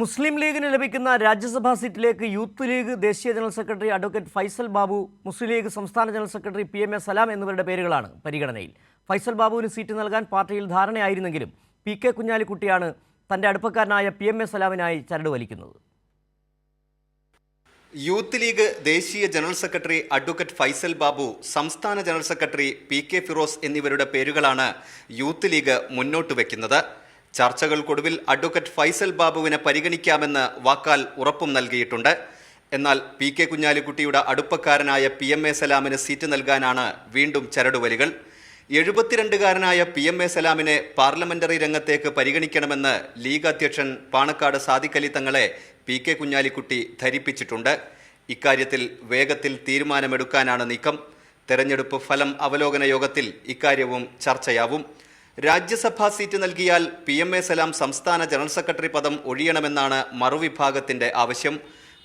മുസ്ലിം ലീഗിന് ലഭിക്കുന്ന രാജ്യസഭാ സീറ്റിലേക്ക് യൂത്ത് ലീഗ് ദേശീയ general secretary advocate Faisal Babu Muslim league സംസ്ഥാന general secretary P M A Salam എന്നിവരുടെ പേരുകളാണ് പരിഗണനയിൽ. ഫൈസൽ ബാബുവിന് സീറ്റ് നൽകാൻ പാർട്ടിയിൽ ധാരണയായിരുന്നെങ്കിലും പി കെ കുഞ്ഞാലിക്കുട്ടിയാണ് തന്റെ അടുപ്പക്കാരനായ പി എം എ സലാമിനായി ചരട് വലിക്കുന്നത്. യൂത്ത് ലീഗ് ദേശീയ general secretary advocate Faisal Babu സംസ്ഥാന general secretary P K Firoz എന്നിവരുടെ പേരുകളാണ് യൂത്ത് ലീഗ് മുന്നോട്ട് വെക്കുന്നത്. ചർച്ചകൾക്കൊടുവിൽ അഡ്വക്കേറ്റ് ഫൈസൽ ബാബുവിനെ പരിഗണിക്കാമെന്ന് വാക്കാൽ ഉറപ്പും നൽകിയിട്ടുണ്ട്. എന്നാൽ പി കെ കുഞ്ഞാലിക്കുട്ടിയുടെ അടുപ്പക്കാരനായ പി എം എ സലാമിന് സീറ്റ് നൽകാനാണ് വീണ്ടും ചരടുവലികൾ. എഴുപത്തിരണ്ടുകാരനായ പി എം എ സലാമിനെ പാർലമെന്ററി രംഗത്തേക്ക് പരിഗണിക്കണമെന്ന് ലീഗ് അധ്യക്ഷൻ പാണക്കാട് സാദിഖലി തങ്ങളെ പി കെ കുഞ്ഞാലിക്കുട്ടി ധരിപ്പിച്ചിട്ടുണ്ട്. ഇക്കാര്യത്തിൽ വേഗത്തിൽ തീരുമാനമെടുക്കാനാണ് നീക്കം. തെരഞ്ഞെടുപ്പ് ഫലം അവലോകന യോഗത്തിൽ ഇക്കാര്യവും ചർച്ചയാവും. രാജ്യസഭാ സീറ്റ് നൽകിയാൽ പി എം എ സലാം സംസ്ഥാന ജനറൽ സെക്രട്ടറി പദം ഒഴിയണമെന്നാണ് മറുവിഭാഗത്തിന്റെ ആവശ്യം.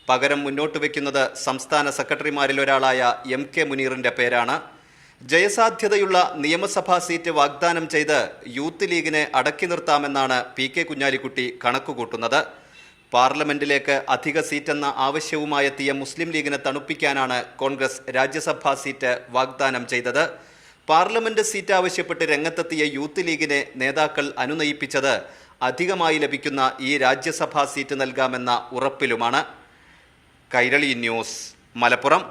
പകരം മുന്നോട്ട് വയ്ക്കുന്നത് സംസ്ഥാന സെക്രട്ടറിമാരിൽ ഒരാളായ എം കെ മുനീറിന്റെ പേരാണ്. ജയസാധ്യതയുള്ള നിയമസഭാ സീറ്റ് വാഗ്ദാനം ചെയ്ത് യൂത്ത് ലീഗിനെ അടക്കി നിർത്താമെന്നാണ് പി കെ കുഞ്ഞാലിക്കുട്ടി കണക്കുകൂട്ടുന്നത്. പാർലമെന്റിലേക്ക് അധിക സീറ്റെന്ന ആവശ്യവുമായെത്തിയ മുസ്ലിം ലീഗിനെ തണുപ്പിക്കാനാണ് കോൺഗ്രസ് രാജ്യസഭാ സീറ്റ് വാഗ്ദാനം ചെയ്തത്. പാർലമെന്റ് സീറ്റ് ആവശ്യപ്പെട്ട് രംഗത്തെത്തിയ യൂത്ത് ലീഗിനെ നേതാക്കൾ അനുനയിപ്പിച്ചത് അധികമായി ലഭിക്കുന്ന ഈ രാജ്യസഭാ സീറ്റ് നൽകാമെന്ന ഉറപ്പിലുമാണ്. കൈരളി ന്യൂസ് മലപ്പുറം.